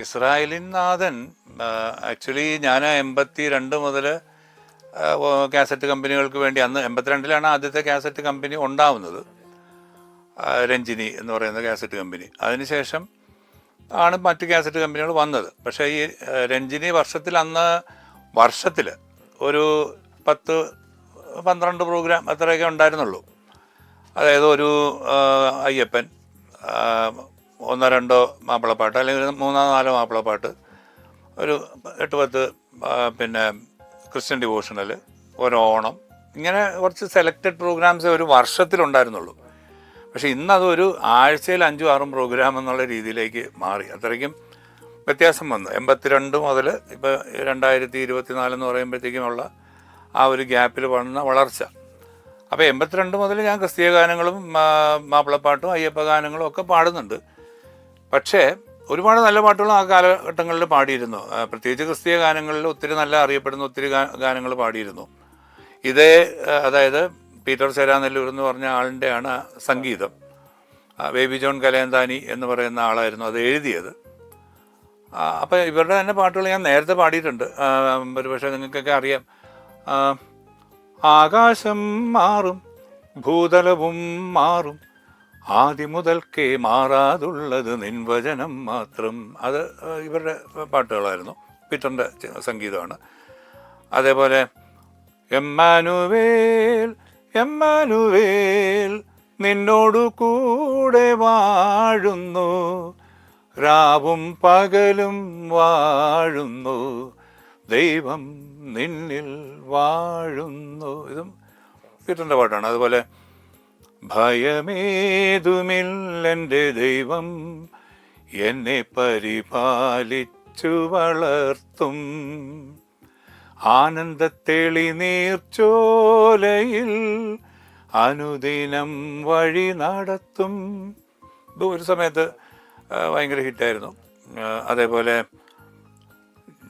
ഇസ്രായേലിൻ നാഥൻ ആക്ച്വലി ഞാൻ എൺപത്തി രണ്ട് മുതൽ കാസറ്റ് കമ്പനികൾക്ക് വേണ്ടി അന്ന് എൺപത്തിരണ്ടിലാണ് ആദ്യത്തെ കാസറ്റ് കമ്പനി ഉണ്ടാവുന്നത്. രഞ്ജിനി എന്ന് പറയുന്ന കാസറ്റ് കമ്പനി. അതിനുശേഷം ആണ് മറ്റ് കാസറ്റ് കമ്പനികൾ വന്നത്. പക്ഷേ ഈ രഞ്ജിനി വർഷത്തിൽ അന്ന് വർഷത്തിൽ ഒരു പത്ത് പന്ത്രണ്ട് പ്രോഗ്രാം അത്രയൊക്കെ ഉണ്ടായിരുന്നുള്ളൂ. അതായത് ഒരു അയ്യപ്പൻ ഒന്നോ രണ്ടോ മാപ്പിളപ്പാട്ട് അല്ലെങ്കിൽ മൂന്നോ നാലോ മാപ്പിളപ്പാട്ട്. ഒരു എട്ട് പത്ത് പിന്നെ ക്രിസ്ത്യൻ ഡിവോഷണൽ ഓണം. ഇങ്ങനെ കുറച്ച് സെലക്റ്റഡ് പ്രോഗ്രാംസ് ഒരു വർഷത്തിലുണ്ടായിരുന്നുള്ളൂ. പക്ഷേ ഇന്നത് ഒരു ആഴ്ചയിൽ അഞ്ചും ആറും പ്രോഗ്രാം എന്നുള്ള രീതിയിലേക്ക് മാറി. അത്രയ്ക്കും വ്യത്യാസം വന്നു. എൺപത്തിരണ്ട് മുതൽ ഇപ്പോൾ രണ്ടായിരത്തി ഇരുപത്തി നാലെന്ന് പറയുമ്പോഴത്തേക്കുമുള്ള ആ ഒരു ഗ്യാപ്പിൽ വന്ന വളർച്ച. അപ്പോൾ എൺപത്തിരണ്ട് മുതൽ ഞാൻ ക്രിസ്തീയ ഗാനങ്ങളും മാപ്പിളപ്പാട്ടും അയ്യപ്പ ഗാനങ്ങളും ഒക്കെ പാടുന്നുണ്ട്. പക്ഷേ ഒരുപാട് നല്ല പാട്ടുകളും ആ കാലഘട്ടങ്ങളിൽ പാടിയിരുന്നു. പ്രത്യേകിച്ച് ക്രിസ്തീയ ഗാനങ്ങളിൽ ഒത്തിരി നല്ല അറിയപ്പെടുന്ന ഒത്തിരി ഗാനങ്ങൾ പാടിയിരുന്നു. ഇതേ അതായത് പീറ്റർ ചേരാനെല്ലൂർ എന്ന് പറഞ്ഞ ആളിന്റെയാണ് സംഗീതം. ബേബി ജോൺ കലേന്താനി എന്ന് പറയുന്ന ആളായിരുന്നു അത് എഴുതിയത്. അപ്പോൾ ഇവരുടെ തന്നെ പാട്ടുകൾ ഞാൻ നേരത്തെ പാടിയിട്ടുണ്ട്. ഒരുപക്ഷെ നിങ്ങൾക്കൊക്കെ അറിയാം. ആകാശം മാറും ഭൂതലവും മാറും ആദ്യം മുതൽക്കേ മാറാതുള്ളത് നിൻവചനം മാത്രം. അത് ഇവരുടെ പാട്ടുകളായിരുന്നു. പീറ്ററിന്റെ സംഗീതമാണ്. അതേപോലെ എമ്മാനുവേൽ എമ്മാനുവേൽ നിന്നോടു കൂടെ വാഴുന്നു. രാവും പകലും വാഴുന്നു. ദൈവം നിന്നിൽ വാഴുന്നു. ഇതും പീറ്ററിന്റെ പാട്ടാണ്. അതുപോലെ ഭയമേതുമില്ലെന്റെ ദൈവം എന്നെ പരിപാലിച്ചു വളർത്തും. ആനന്ദത്തെളി നീർച്ചോലയിൽ അനുദിനം വഴി നടത്തും. ഇത് ഒരു സമയത്ത് ഭയങ്കര ഹിറ്റായിരുന്നു. അതേപോലെ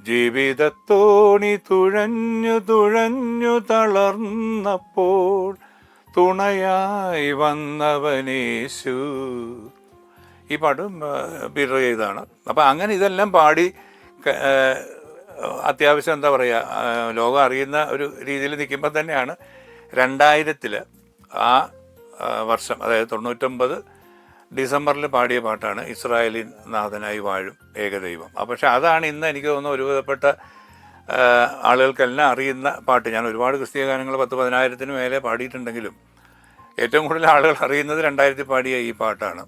ജീവിതത്തോണി തുഴഞ്ഞു തുഴഞ്ഞു തളർന്നപ്പോൾ തുണയായി വന്നവനേശു. ഈ പാട്ടും പീറ്റർ ചെയ്തതാണ്. അപ്പം അങ്ങനെ ഇതെല്ലാം പാടി അത്യാവശ്യം എന്താ പറയുക ലോകം അറിയുന്ന ഒരു രീതിയിൽ നിൽക്കുമ്പോൾ തന്നെയാണ് രണ്ടായിരത്തിൽ ആ വർഷം അതായത് തൊണ്ണൂറ്റൊമ്പത് ഡിസംബറിൽ പാടിയ പാട്ടാണ് ഇസ്രായേലിൻ നാഥനായി വാഴും ഏകദൈവം. പക്ഷേ അതാണ് ഇന്ന് എനിക്ക് തോന്നുന്നു ഒരുവിധപ്പെട്ട ആളുകൾക്കെല്ലാം അറിയുന്ന പാട്ട്. ഞാൻ ഒരുപാട് ക്രിസ്തീയ ഗാനങ്ങൾ പത്ത് പതിനായിരത്തിന് മേലെ പാടിയിട്ടുണ്ടെങ്കിലും ഏറ്റവും കൂടുതൽ ആളുകൾ അറിയുന്നത് രണ്ടായിരത്തി പാടിയ ഈ പാട്ടാണ്.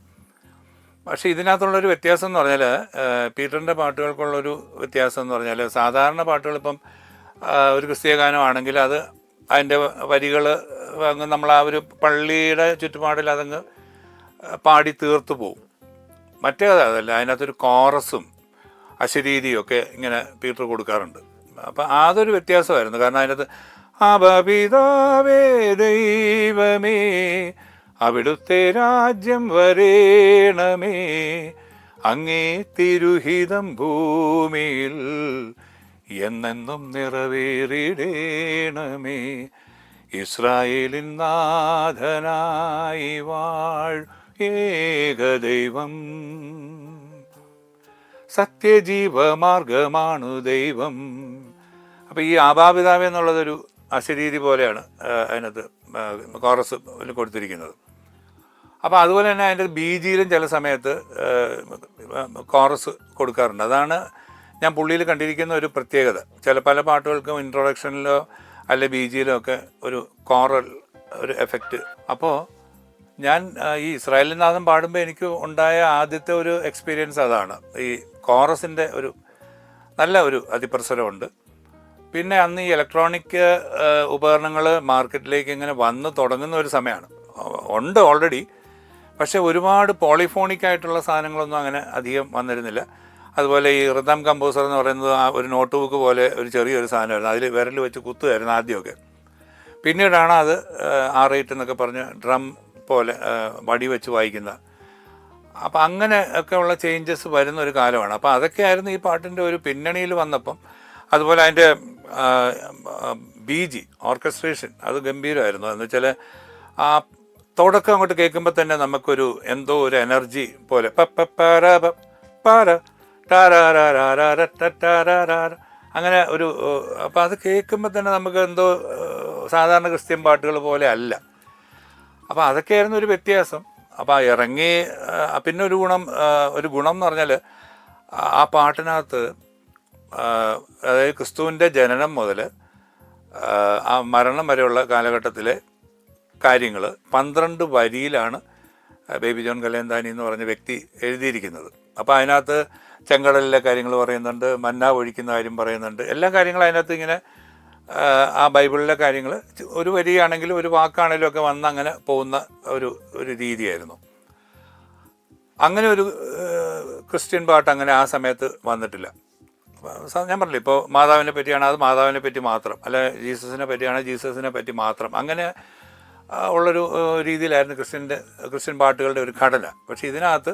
പക്ഷേ ഇതിനകത്തുള്ളൊരു വ്യത്യാസം എന്ന് പറഞ്ഞാൽ പീറ്ററിന്റെ പാട്ടുകൾക്കുള്ളൊരു വ്യത്യാസം എന്ന് പറഞ്ഞാൽ സാധാരണ പാട്ടുകൾ ഇപ്പം ഒരു ക്രിസ്തീയ ഗാനമാണെങ്കിൽ അത് അതിന്റെ വരികൾ അങ്ങ് നമ്മൾ ആ ഒരു പള്ളിയുടെ ചുറ്റുപാടിൽ അതങ്ങ് പാടി തീർത്തു പോവും. മറ്റേതല്ല അതിനകത്തൊരു കോറസും അശരീതിയും ഒക്കെ ഇങ്ങനെ പീറ്റർ കൊടുക്കാറുണ്ട്. അപ്പം അതൊരു വ്യത്യാസമായിരുന്നു. കാരണം അതിനകത്ത് അപപിതാവേ ദൈവമേ അവിടുത്തെ രാജ്യം വരേണമേ അങ്ങേ തിരുഹിതം ഭൂമിയിൽ എന്നെന്നും നിറവേറിടേണമേ. ഇസ്രായേലിൻ നാഥനായി വാഴ് ഏകദൈവം സത്യജീവമാർഗമാണു ദൈവം. അപ്പോൾ ഈ ആബാപിതാവ് എന്നുള്ളതൊരു അശരീതി പോലെയാണ് അതിനകത്ത് കോറസ് കൊടുത്തിരിക്കുന്നത്. അപ്പോൾ അതുപോലെ തന്നെ അതിന്റെ ബീജിയിലും ചില സമയത്ത് കോറസ് കൊടുക്കാറുണ്ട്. അതാണ് ഞാൻ പുള്ളിയിൽ കണ്ടിരിക്കുന്ന ഒരു പ്രത്യേകത. ചില പല പാട്ടുകൾക്കും ഇൻട്രൊഡക്ഷനിലോ അല്ലെ ബീജിയിലോ ഒക്കെ ഒരു കോറൽ ഒരു എഫക്റ്റ് അപ്പോൾ ഞാൻ ഈ ഇസ്രായേലിൻ നാഥം പാടുമ്പോൾ എനിക്ക് ഉണ്ടായ ആദ്യത്തെ ഒരു എക്സ്പീരിയൻസ് അതാണ്. ഈ കോറസിന്റെ ഒരു നല്ല ഒരു അതിപ്രസരമുണ്ട്. പിന്നെ അന്ന് ഈ ഇലക്ട്രോണിക് ഉപകരണങ്ങൾ മാർക്കറ്റിലേക്ക് ഇങ്ങനെ വന്ന് തുടങ്ങുന്ന ഒരു സമയമാണ് ഉണ്ട് ഓൾറെഡി പക്ഷേ ഒരുപാട് പോളിഫോണിക് ആയിട്ടുള്ള സാധനങ്ങളൊന്നും അങ്ങനെ അധികം വന്നിരുന്നില്ല. അതുപോലെ ഈ റിതം കമ്പോസർ എന്ന് പറയുന്നത് ആ ഒരു നോട്ട് ബുക്ക് പോലെ ഒരു ചെറിയൊരു സാധനമായിരുന്നു. അതിൽ വിരൽ വെച്ച് കുത്തുമായിരുന്നു ആദ്യമൊക്കെ. പിന്നീടാണ് അത് ആർ റേറ്റ് എന്നൊക്കെ പറഞ്ഞ് ഡ്രം പോലെ ആ, വടി വെച്ച് വായിക്കുന്ന. അപ്പം അങ്ങനെ ഒക്കെ ഉള്ള ചേഞ്ചസ് വരുന്ന ഒരു കാലമാണ്. അപ്പോൾ അതൊക്കെയായിരുന്നു ഈ പാട്ടിന്റെ ഒരു പിന്നണിയിൽ വന്നപ്പം. അതുപോലെ അതിന്റെ ബി ജി ഓർക്കസ്ട്രേഷൻ അത് ഗംഭീരമായിരുന്നു. എന്ന് വെച്ചാൽ ആ തുടക്കം അങ്ങോട്ട് കേൾക്കുമ്പോൾ തന്നെ നമുക്കൊരു എന്തോ ഒരു എനർജി പോലെ. അങ്ങനെ ഒരു അപ്പം അത് കേൾക്കുമ്പോൾ തന്നെ നമുക്ക് എന്തോ സാധാരണ ക്രിസ്ത്യൻ പാട്ടുകൾ പോലെ അല്ല. അപ്പോൾ അതൊക്കെയായിരുന്നു ഒരു വ്യത്യാസം. അപ്പോൾ ഇറങ്ങി പിന്നെ ഒരു ഗുണം ഒരു ഗുണം എന്ന് പറഞ്ഞാൽ ആ പാട്ടിനകത്ത് അതായത് ക്രിസ്തുവിന്റെ ജനനം മുതൽ ആ മരണം വരെയുള്ള കാലഘട്ടത്തിലെ കാര്യങ്ങൾ പന്ത്രണ്ട് വരിയിലാണ് ബേബി ജോൺ കലേന്താനി എന്ന് പറഞ്ഞ വ്യക്തി എഴുതിയിരിക്കുന്നത്. അപ്പോൾ അതിനകത്ത് ചെങ്കടലിലെ കാര്യങ്ങൾ പറയുന്നുണ്ട് മന്ന ഒഴിക്കുന്ന കാര്യം പറയുന്നുണ്ട്. എല്ലാ കാര്യങ്ങളും അതിനകത്ത് ഇങ്ങനെ ആ, ബൈബിളിലെ കാര്യങ്ങൾ ഒരു വരിയാണെങ്കിലും ഒരു വാക്കാണെങ്കിലും ഒക്കെ വന്ന് അങ്ങനെ പോകുന്ന ഒരു ഒരു രീതിയായിരുന്നു. അങ്ങനെ ഒരു ക്രിസ്ത്യൻ പാട്ട് അങ്ങനെ ആ സമയത്ത് വന്നിട്ടില്ല. ഞാൻ പറഞ്ഞില്ല ഇപ്പോൾ മാതാവിനെ പറ്റിയാണ് അത് മാതാവിനെ പറ്റി മാത്രം അല്ല ജീസസിനെ പറ്റിയാണ് ജീസസിനെ പറ്റി മാത്രം. അങ്ങനെ ഉള്ളൊരു രീതിയിലായിരുന്നു ക്രിസ്ത്യന്റെ ക്രിസ്ത്യൻ പാട്ടുകളുടെ ഒരു ഘടന. പക്ഷേ ഇതിനകത്ത്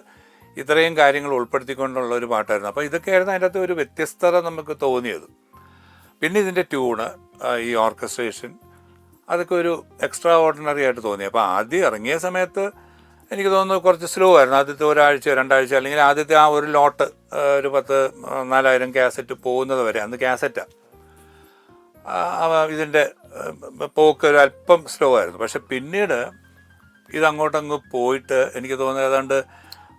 ഇത്രയും കാര്യങ്ങൾ ഉൾപ്പെടുത്തിക്കൊണ്ടുള്ള ഒരു പാട്ടായിരുന്നു. അപ്പോൾ ഇതൊക്കെയായിരുന്നു അതിന്റെ അകത്ത് ഒരു വ്യത്യസ്തത നമുക്ക് തോന്നിയത്. പിന്നെ ഇതിന്റെ ട്യൂണ് ഈ ഓർക്കസ്ട്രേഷൻ അതൊക്കെ ഒരു എക്സ്ട്രാ ഓർഡിനറി ആയിട്ട് തോന്നി. അപ്പോൾ ആദ്യം ഇറങ്ങിയ സമയത്ത് എനിക്ക് തോന്നുന്നു കുറച്ച് സ്ലോ ആയിരുന്നു. ആദ്യത്തെ ഒരാഴ്ച രണ്ടാഴ്ച അല്ലെങ്കിൽ ആദ്യത്തെ ആ ഒരു ലോട്ട് ഒരു പത്ത് നാലായിരം കാസറ്റ് പോകുന്നത് വരെ. അന്ന് കാസറ്റാണ് ഇതിന്റെ പോക്ക് ഒരു അല്പം സ്ലോ ആയിരുന്നു. പക്ഷെ പിന്നീട് ഇതങ്ങോട്ടങ്ങ് പോയിട്ട് എനിക്ക് തോന്നുന്നത് ഏതാണ്ട്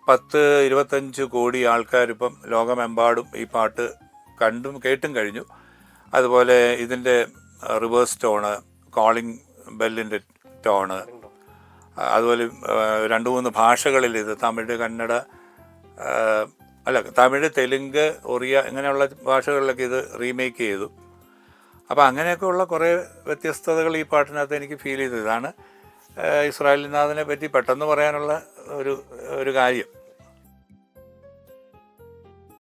പത്ത് ഇരുപത്തഞ്ച് കോടി ആൾക്കാരിപ്പം ലോകമെമ്പാടും ഈ പാട്ട് കണ്ടും കേട്ടും കഴിഞ്ഞു. അതുപോലെ ഇതിന്റെ റിവേഴ്സ് ടോണ് കോളിംഗ് ബെല്ലിന്റെ ടോണ് അതുപോലെ രണ്ട് മൂന്ന് ഭാഷകളിൽ ഇത് തമിഴ് കന്നഡ അല്ല തമിഴ് തെലുങ്ക് ഒറിയ ഇങ്ങനെയുള്ള ഭാഷകളിലൊക്കെ ഇത് റീമേക്ക് ചെയ്തു. അപ്പോൾ അങ്ങനെയൊക്കെയുള്ള കുറേ വ്യത്യസ്തതകൾ ഈ പാട്ടിനകത്ത് എനിക്ക് ഫീൽ ചെയ്തു. ഇതാണ് ഇസ്രായേലിനാഥിനെ പറ്റി പെട്ടെന്ന് പറയാനുള്ള ഒരു ഒരു കാര്യം.